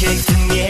Dzisiaj w tym miejscu